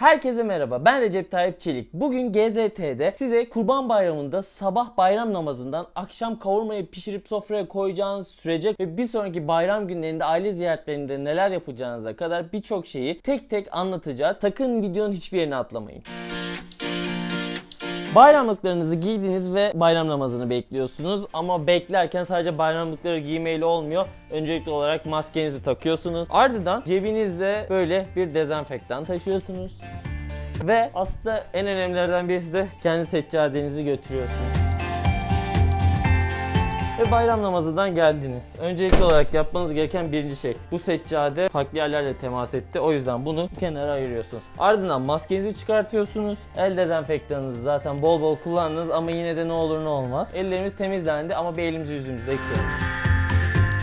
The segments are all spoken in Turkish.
Herkese merhaba ben Recep Tayyip Çelik. Bugün GZT'de size Kurban Bayramı'nda sabah bayram namazından akşam kavurmayı pişirip sofraya koyacağınız sürece ve bir sonraki bayram günlerinde aile ziyaretlerinde neler yapacağınıza kadar birçok şeyi tek tek anlatacağız. Sakın videonun hiçbir yerini atlamayın. Bayramlıklarınızı giydiniz ve bayram namazını bekliyorsunuz ama beklerken sadece bayramlıkları giymeyle olmuyor. Öncelikli olarak maskenizi takıyorsunuz. Ardından cebinizde böyle bir dezenfektan taşıyorsunuz. Ve aslında en önemlilerden birisi de kendi seccadenizi götürüyorsunuz. Ve bayram namazından geldiniz. Öncelikli olarak yapmanız gereken birinci şey. Bu seccade farklı yerlerle temas etti. O yüzden bunu kenara ayırıyorsunuz. Ardından maskenizi çıkartıyorsunuz. El dezenfektanınızı zaten bol bol kullandınız ama yine de ne olur ne olmaz. Ellerimiz temizlendi ama bir elimizi yüzümüze yıkayalım.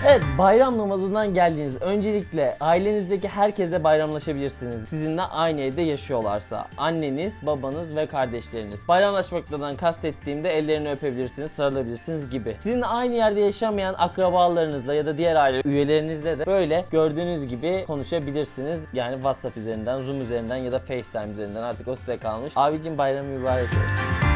Evet bayram namazından geldiğiniz öncelikle ailenizdeki herkesle bayramlaşabilirsiniz. Sizinle aynı evde yaşıyorlarsa anneniz, babanız ve kardeşleriniz. Bayramlaşmaktan kastettiğimde ellerini öpebilirsiniz, sarılabilirsiniz gibi. Sizinle aynı yerde yaşamayan akrabalarınızla ya da diğer aile üyelerinizle de böyle gördüğünüz gibi konuşabilirsiniz. Yani WhatsApp üzerinden, Zoom üzerinden ya da FaceTime üzerinden artık o size kalmış. Abicim bayramı mübarek olsun.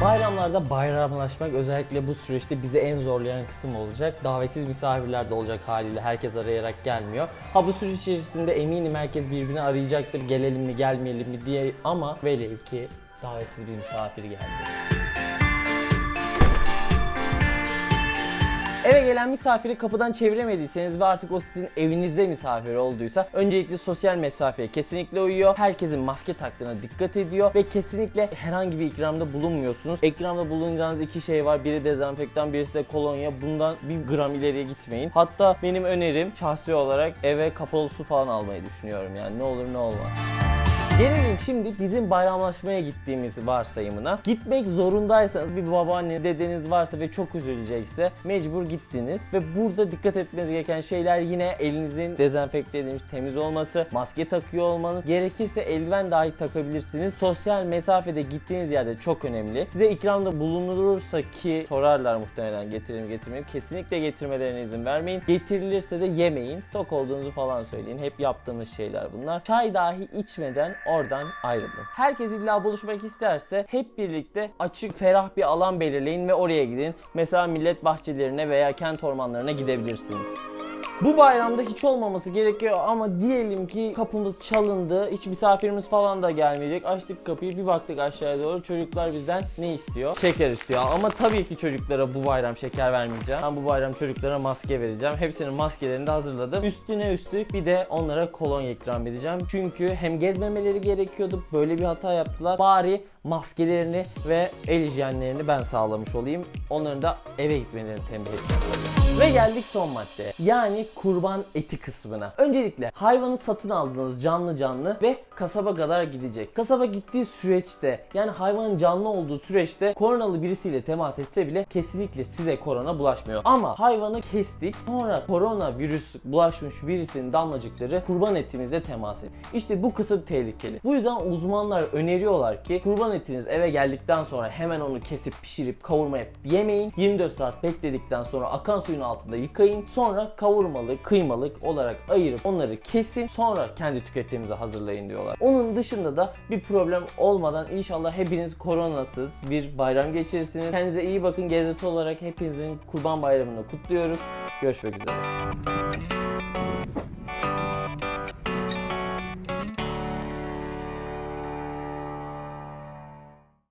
Bayramlarda bayramlaşmak özellikle bu süreçte bizi en zorlayan kısım olacak. Davetsiz misafirler de olacak haliyle herkes arayarak gelmiyor. Ha bu süreç içerisinde eminim herkes birbirini arayacaktır gelelim mi gelmeyelim mi diye ama velev ki davetsiz bir misafir geldi. Eve gelen misafiri kapıdan çeviremediyseniz ve artık o sizin evinizde misafir olduysa öncelikle sosyal mesafeye kesinlikle uyuyor. Herkesin maske taktığına dikkat ediyor ve kesinlikle herhangi bir ikramda bulunmuyorsunuz. İkramda bulunacağınız iki şey var. Biri dezenfektan, birisi de kolonya. Bundan bir gram ileriye gitmeyin. Hatta benim önerim şahsi olarak eve kapalı su falan almayı düşünüyorum yani ne olur ne olmaz. Gelelim şimdi bizim bayramlaşmaya gittiğimiz varsayımına. Gitmek zorundaysanız bir babaanne, dedeniz varsa ve çok üzülecekse mecbur gittiniz. Ve burada dikkat etmeniz gereken şeyler yine elinizin dezenfekte edilmiş temiz olması, maske takıyor olmanız, gerekirse eldiven dahi takabilirsiniz. Sosyal mesafede gittiğiniz yerde çok önemli. Size ikramda bulunulursa ki sorarlar muhtemelen getirin getirmeyin. Kesinlikle getirmelerine izin vermeyin. Getirilirse de yemeyin. Tok olduğunuzu falan söyleyin. Hep yaptığımız şeyler bunlar. Çay dahi içmeden oradan ayrılın. Herkes illa buluşmak isterse hep birlikte açık, ferah bir alan belirleyin ve oraya gidin. Mesela millet bahçelerine veya kent ormanlarına gidebilirsiniz. Bu bayramda hiç olmaması gerekiyor ama diyelim ki kapımız çalındı, hiç misafirimiz falan da gelmeyecek. Açtık kapıyı bir baktık aşağıya doğru çocuklar bizden ne istiyor? Şeker istiyor ama tabii ki çocuklara bu bayram şeker vermeyeceğim. Ben bu bayram çocuklara maske vereceğim. Hepsinin maskelerini de hazırladım. Üstüne üstlük bir de onlara kolonya ikram edeceğim. Çünkü hem gezmemeleri gerekiyordu böyle bir hata yaptılar. Bari maskelerini ve el hijyenlerini ben sağlamış olayım. Onların da eve gitmelerini tembih olayım. Ve geldik son maddeye. Yani kurban eti kısmına. Öncelikle hayvanı satın aldınız canlı canlı ve kasaba kadar gidecek. Kasaba gittiği süreçte yani hayvanın canlı olduğu süreçte koronalı birisiyle temas etse bile kesinlikle size korona bulaşmıyor. Ama hayvanı kestik sonra korona virüs bulaşmış birisinin damlacıkları kurban etimizle temas ediyor. İşte bu kısım tehlikeli. Bu yüzden uzmanlar öneriyorlar ki kurban etiniz eve geldikten sonra hemen onu kesip pişirip kavurmaya yemeyin. 24 saat bekledikten sonra akan suyun altında yıkayın. Sonra kavurmalık, kıymalık olarak ayırıp onları kesin. Sonra kendi tükettiğimize hazırlayın diyorlar. Onun dışında da bir problem olmadan inşallah hepiniz koronasız bir bayram geçirirsiniz. Kendinize iyi bakın. GZT olarak hepinizin kurban bayramını kutluyoruz. Görüşmek üzere.